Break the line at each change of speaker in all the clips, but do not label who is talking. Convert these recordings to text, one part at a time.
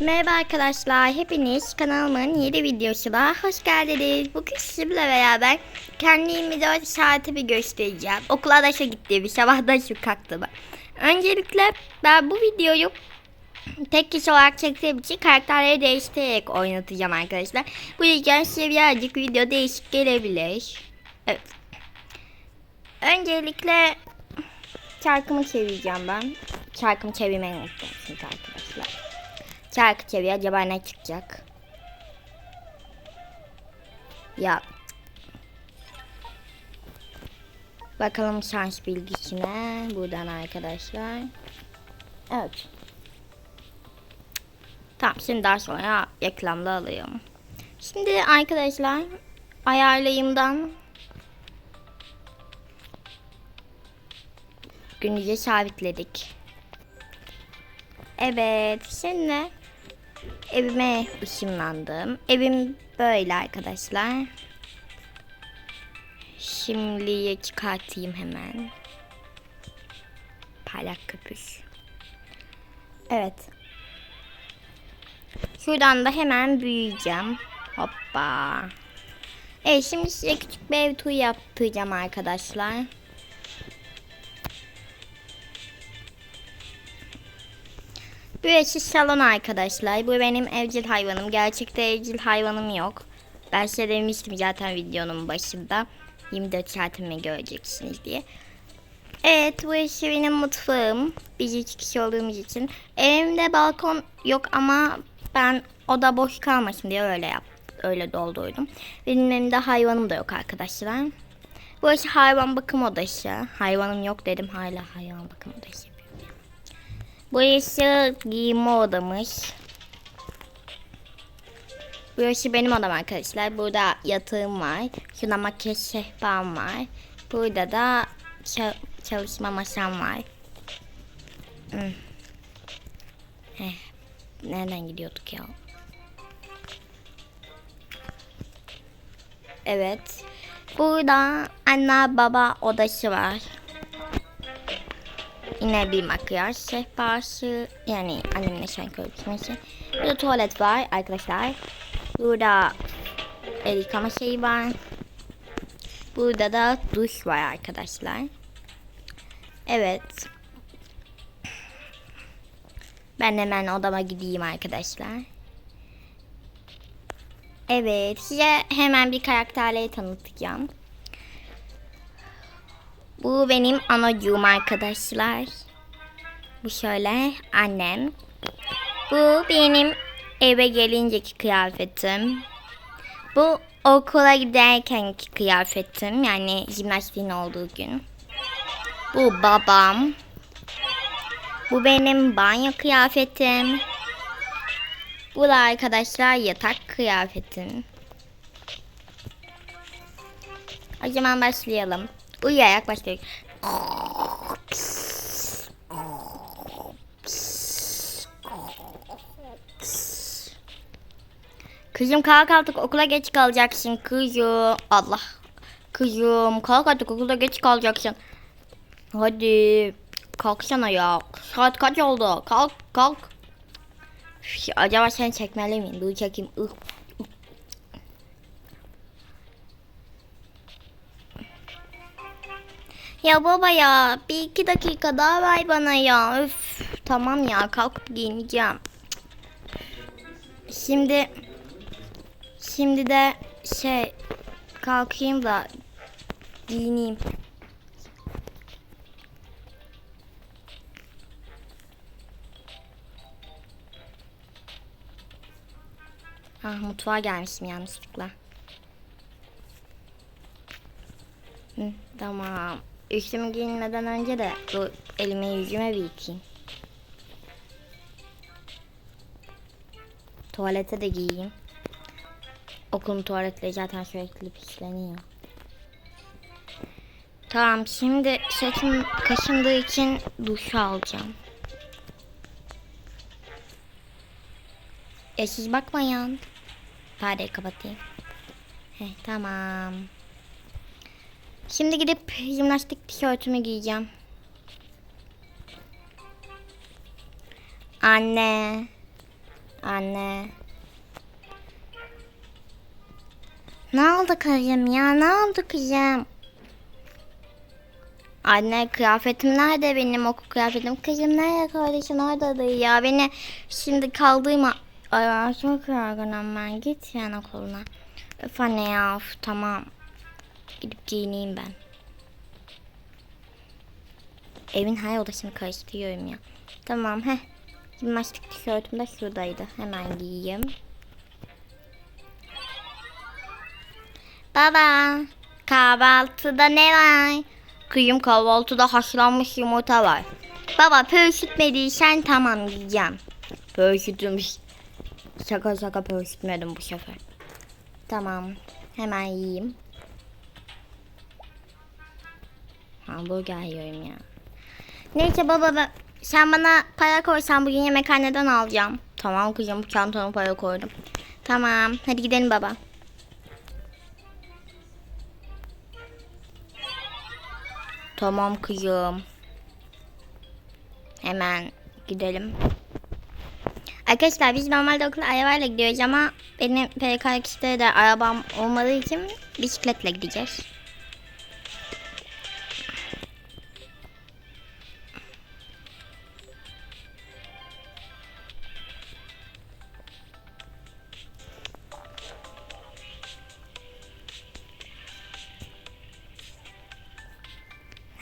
Merhaba arkadaşlar, hepiniz kanalımın yeni videosuna hoş geldiniz. Bugün sizinle beraber kendi 24 saati bir göstereceğim. Okula da şu gittiğimi, sabahdan şu kalktığımı. Öncelikle ben bu videoyu tek kişi olarak çektiğim için karakterleri değiştirerek oynatacağım arkadaşlar. Bu yüzden size birazcık video değişik gelebilir. Evet. Öncelikle çarkımı çevireceğim ben. Çarkımı çevirmeyi unuttum arkadaşlar. Çarkı çevir acaba ne çıkacak? Ya. Bakalım şans bilgisine buradan arkadaşlar. Evet. Tamam şimdi daha sonra reklamda alıyorum. Şimdi arkadaşlar ayarlayımdan günüce sabitledik. Evet şimdi evime ışınlandım. Evim böyle arkadaşlar. Şimdi çıkartayım hemen. Parlak köpüş. Evet. Şuradan da hemen büyüyeceğim. Hoppa. Evet şimdi size küçük bir ev turu yaptıracağım arkadaşlar. Burası salon arkadaşlar. Bu benim evcil hayvanım. Gerçekte evcil hayvanım yok. Ben size demiştim zaten videonun başında. 24 saatimi göreceksiniz diye. Evet burası benim mutfağım. Biz üç kişi olduğumuz için. Evimde balkon yok ama ben oda boş kalmasın diye öyle yap, öyle doldurdum. Benim evimde hayvanım da yok arkadaşlar. Burası hayvan bakım odası. Hayvanım yok dedim hala hayvan bakım odası. Burası giyinme odamız. Burası benim odam arkadaşlar. Burada yatağım var. Şurada makyaj sehpam var. Burada da ça- çalışma masam var. Hmm. Heh. Nereden gidiyorduk ya? Evet. Burada anne baba odası var. Yine bir makyaj sehpası. Yani annemle şen görüşmesi. Burada tuvalet var arkadaşlar. Burada el yıkama şeyi var. Burada da duş var arkadaşlar. Evet. Ben hemen odama gideyim arkadaşlar. Evet, size hemen bir karakterleri tanıtacağım. Bu benim anacığım arkadaşlar. Bu şöyle annem. Bu benim eve gelinceki kıyafetim. Bu okula giderkenki kıyafetim. Yani jimnastiğin olduğu gün. Bu babam. Bu benim banyo kıyafetim. Bu da arkadaşlar yatak kıyafetim. O zaman başlayalım. Uyuyarak başlıyoruz. Kızım kalk artık okula geç kalacaksın kızım. Allah. Kızım kalk artık okula geç kalacaksın. Hadi kalksana ya. Saat kaç oldu? Kalk kalk. Acaba sen çekmeli miyim? Dur çekeyim. Ih. Ya baba ya bir iki dakika daha ver bana ya. Öf tamam ya kalkıp giyineceğim. Şimdi şimdi de şey kalkayım da giyineyim. Ah mutfağa gelmişim yanlışlıkla. Hı, tamam. Üstümü giyinmeden önce de bu elimi yüzüme bir yıkayayım. Tuvalete de giyeyim. Okulun tuvaletleri zaten sürekli pisleniyor. Tamam şimdi saçım kaşındığı için duş alacağım. E siz bakmayın. Perdeyi kapatayım. Heh, tamam. Şimdi gidip jimnastik tişörtümü giyeceğim. Anne. Anne. Ne oldu kızım ya? Ne oldu kızım? Anne kıyafetim nerede benim okul kıyafetim? Kızım nerede kardeşim orada da ya. Beni şimdi kaldığım Ay çok yorgunum ben. Git sen okuluna. Öf anne ya of, tamam. Gidip giyineyim ben. Evin her odasını karıştırıyorum ya. Tamam he. Jimnastik tişörtüm de şuradaydı. Hemen giyeyim. Baba, kahvaltıda ne var? Kıyım kahvaltıda haşlanmış yumurta var. Baba pörşütmediysen tamam yiyeceğim. Pörşütüm. Şaka şaka pörşütmedim bu sefer. Tamam. Hemen yiyeyim. Hamburger yiyorum ya. Neyse baba ben- sen bana para koysan bugün yemekhaneden alacağım. Tamam kızım çantana para koydum. Tamam hadi gidelim baba. Tamam kızım. Hemen gidelim. Arkadaşlar biz normalde okula arabayla gidiyoruz ama benim PKX'de de arabam olmadığı için bisikletle gideceğiz.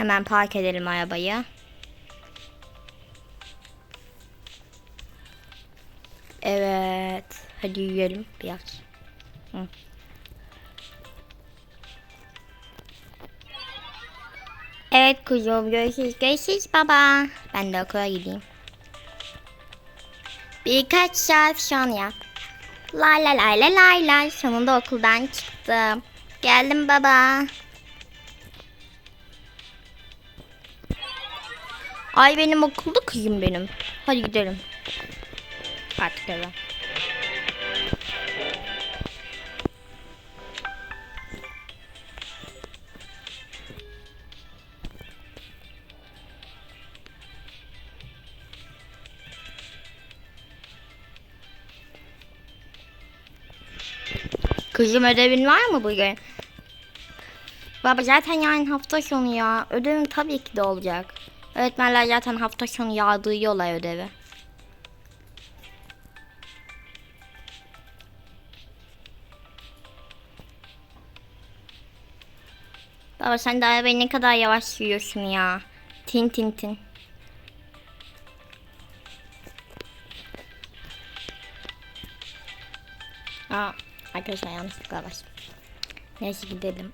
Hemen park edelim arabayı. Evet. Hadi yiyelim biraz. Hı. Evet kuzum görüşürüz. Görüşürüz baba. Ben de okula gideyim. Birkaç saat sonra. La la la la la la. Sonunda okuldan çıktım. Geldim baba. Ay benim okulda kızım benim. Hadi gidelim. Artık eve. Kızım ödevin var mı bugün? Baba zaten yarın hafta sonu ya. Ödevim tabii ki de olacak. Öğretmenler zaten hafta sonu yağdırıyorlar ödevi. Baba sen de arabayı ne kadar yavaş sürüyorsun ya. Tin tin tin. Aa, arkadaşlar yanlışlıkla bastım. Neyse gidelim.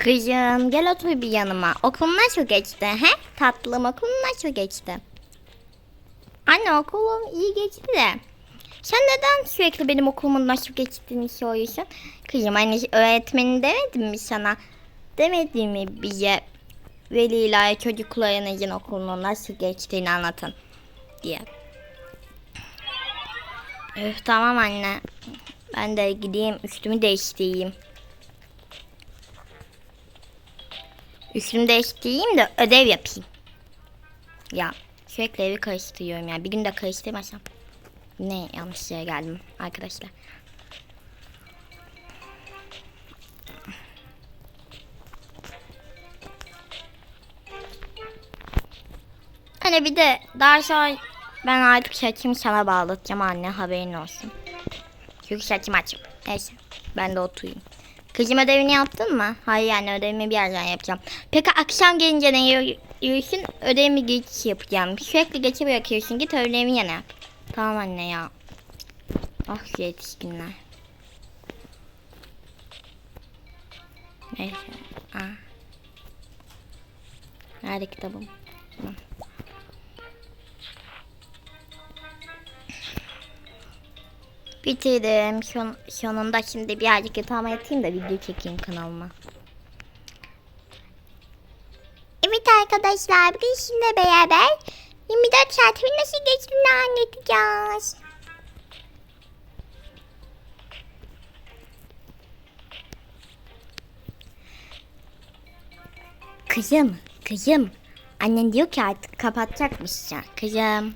Kızım gel otur bir yanıma. Okulun nasıl geçti he? Tatlım okulun nasıl geçti? Anne okulum iyi geçti de. Sen neden sürekli benim okulumun nasıl geçtiğini soruyorsun? Kızım hani öğretmenin demedim mi sana? Demedim mi bize veliler çocuklarınızın okulunun nasıl geçtiğini anlatın diye. Öf tamam anne. Ben de gideyim üstümü değiştireyim. Üstümü değiştireyim de ödev yapayım. Ya sürekli evi karıştırıyorum ya. Bir gün de karıştırmasam. Ne yanlış yere geldim arkadaşlar. Hani bir de daha sonra ben artık saçımı sana bağlatacağım anne haberin olsun. Çünkü saçım açık. Neyse ben de oturayım. Kızım ödevini yaptın mı? Hayır yani ödevimi bir yerden yapacağım. Peki akşam gelince ne yiyorsun? Ödevimi geç yapacağım. Sürekli geçe bırakıyorsun. Git ödevimi yana yap. Tamam anne ya. Ah şu yetişkinler. Neyse. Aa. Nerede kitabım? Tamam. Bitirdim. Son, sonunda şimdi birazcık yatağıma yatayım da video çekeyim kanalıma. Evet arkadaşlar bugün sizinle beraber 24 saatimin nasıl geçtiğini anlatacağız. Kızım, kızım. Annen diyor ki artık kapatacakmışsın. Kızım.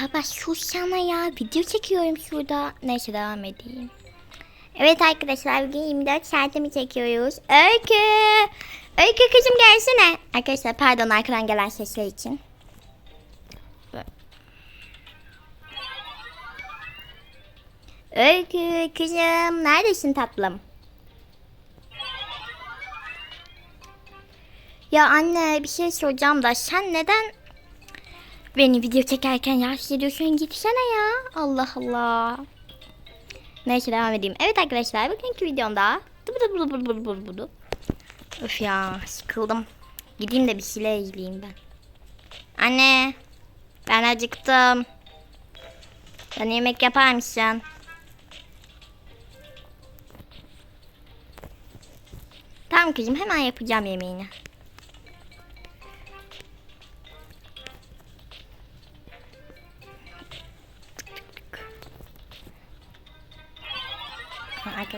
Baba sussana ya. Video çekiyorum şurada. Neyse devam edeyim. Evet arkadaşlar bugün 24 saatimi çekiyoruz. Öykü. Öykü kızım gelsene. Arkadaşlar pardon arkadan gelen sesler için. Öykü kızım neredesin tatlım? Ya anne bir şey soracağım da sen neden beni video çekerken rahatsız ediyorsun gitsene ya. Allah Allah. Neyse devam edeyim. Evet arkadaşlar bugünkü videomda Öf ya sıkıldım. Gideyim de bir şeyler izleyeyim ben. Anne ben acıktım. Bana yemek yapar mısın? Tamam kızım hemen yapacağım yemeğini.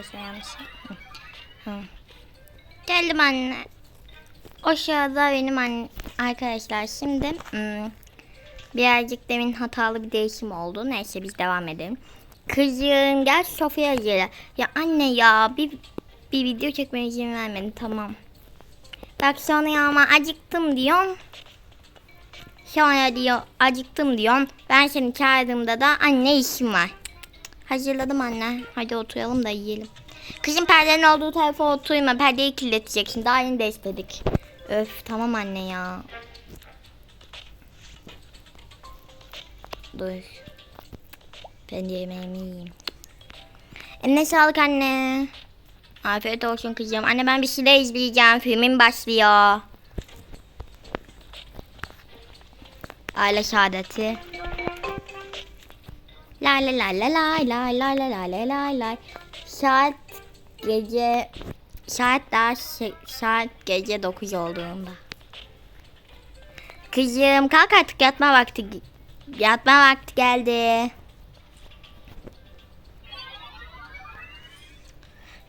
Arkadaşlar yanlış. Geldim anne. Sırada benim anne arkadaşlar şimdi hmm, birazcık demin hatalı bir değişim oldu. Neyse biz devam edelim. Kızım gel sofraya gel. Ya anne ya bir bir video çekmeye izin vermedi tamam. Bak sonra ya ama acıktım diyorsun. Sonra diyor acıktım diyorsun. Ben seni çağırdığımda da anne işim var. Hazırladım anne. Hadi oturalım da yiyelim. Kızım perdenin olduğu tarafa oturma. Perdeyi kirleteceksin. Daha yeni de istedik. Öf tamam anne ya. Dur. Ben de yemeğimi yiyeyim. Eline sağlık anne. Afiyet olsun kızım. Anne ben bir şeyler izleyeceğim. Filmim başlıyor. Aile saadeti. La la la la la la la la la la la la Saat gece saat daha şey, saat gece 9 olduğunda. Kızım kalk artık yatma vakti yatma vakti geldi.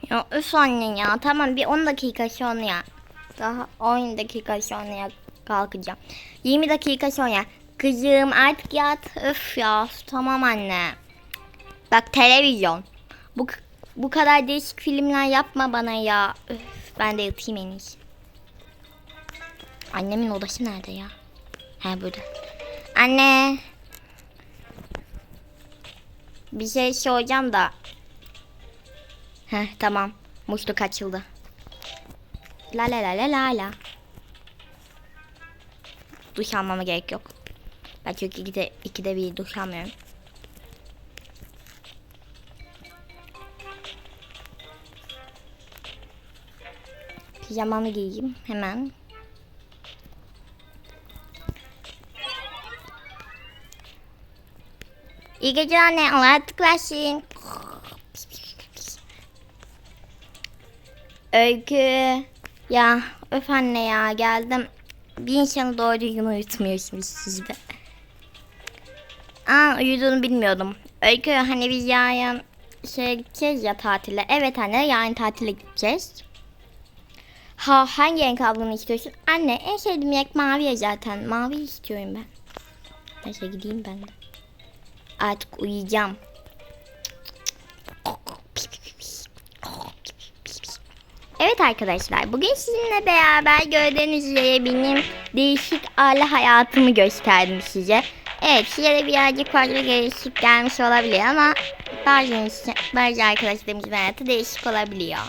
Ya üf anne ya tamam bir 10 dakika sonra daha 10 dakika sonra kalkacağım. 20 dakika sonra kızım artık yat öf ya tamam anne. Bak televizyon. Bu bu kadar değişik filmler yapma bana ya. Öf, ben de yatayım en iyisi. Annemin odası nerede ya? He burada. Anne. Bir şey soracağım da. Heh tamam. Muşluk açıldı. La la la la la la. Duş almama gerek yok. Ben çünkü ikide, ikide bir duş almıyorum. Pijamamı giyeyim hemen. İyi geceler anne. Allah'a tıklasın. Öykü. Ya öf anne ya geldim. Bir insanı doğru düzgün uyutmuyorsunuz siz de. Aa uyuduğunu bilmiyordum. Öykü hani biz yarın şey gideceğiz ya tatile. Evet anne yarın tatile gideceğiz. Ha hangi renk aldığını istiyorsun? Anne en sevdiğim renk mavi ya zaten. Mavi istiyorum ben. Neyse gideyim ben de. Artık uyuyacağım. Evet arkadaşlar bugün sizinle beraber gördüğünüz üzere benim değişik aile hayatımı gösterdim size. Evet size birazcık fazla değişik gelmiş olabilir ama bazı, bazı arkadaşlarımızın hayatı değişik olabiliyor.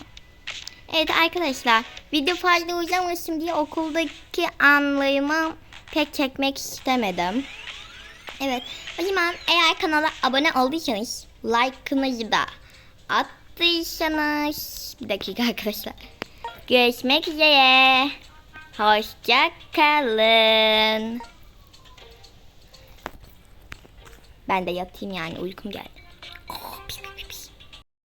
Evet arkadaşlar video fazla uzamasın diye okuldaki anlarımı pek çekmek istemedim. Evet o zaman eğer kanala abone olduysanız like'ınızı da attıysanız bir dakika arkadaşlar. Görüşmek üzere. Hoşça kalın. Ben de yatayım yani uykum geldi.